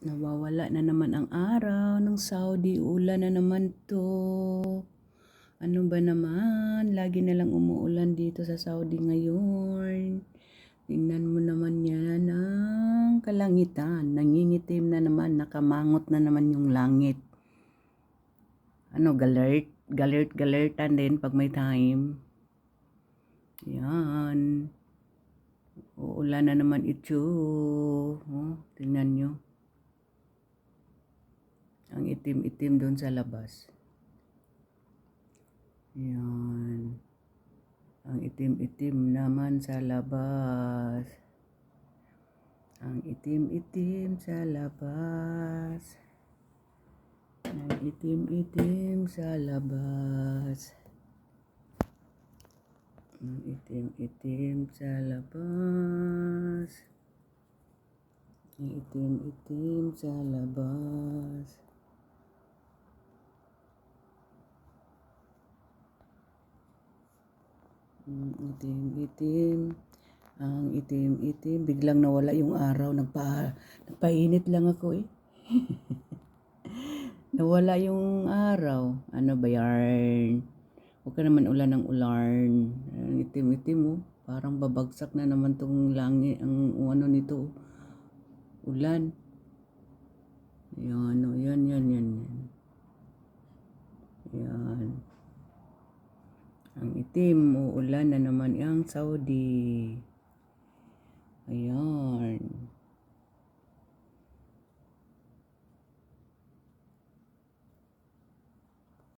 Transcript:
Nawawala na naman ang araw ng Saudi. Ulan na naman to. Ano ba naman? Lagi na lang umuulan dito sa Saudi ngayon. Tingnan mo naman yan ang kalangitan. Nangingitim na naman. Nakamangot na naman yung langit. Ano, galert? Galert, galertan din pag may time. Yan. Uulan na naman ito. Oh, tingnan nyo. Ang itim-itim doon sa labas. Yan. Ang itim-itim naman sa labas. Ang itim-itim sa labas. Ang itim-itim sa labas. Ang itim-itim sa labas. Ang itim-itim sa labas. Ang itim-itim. Ang itim-itim. Biglang nawala yung araw. Nagpa, nagpainit lang ako eh. nawala yung araw. Ano ba yarn? Huwag ka naman ulan ng ulan. Ang itim-itim oh. Parang babagsak na naman tong langit. Ang ano nito. Ulan. Yan, oh, yan. Yan. Yan. Ang itim, uulan na naman ang Saudi. Ayan.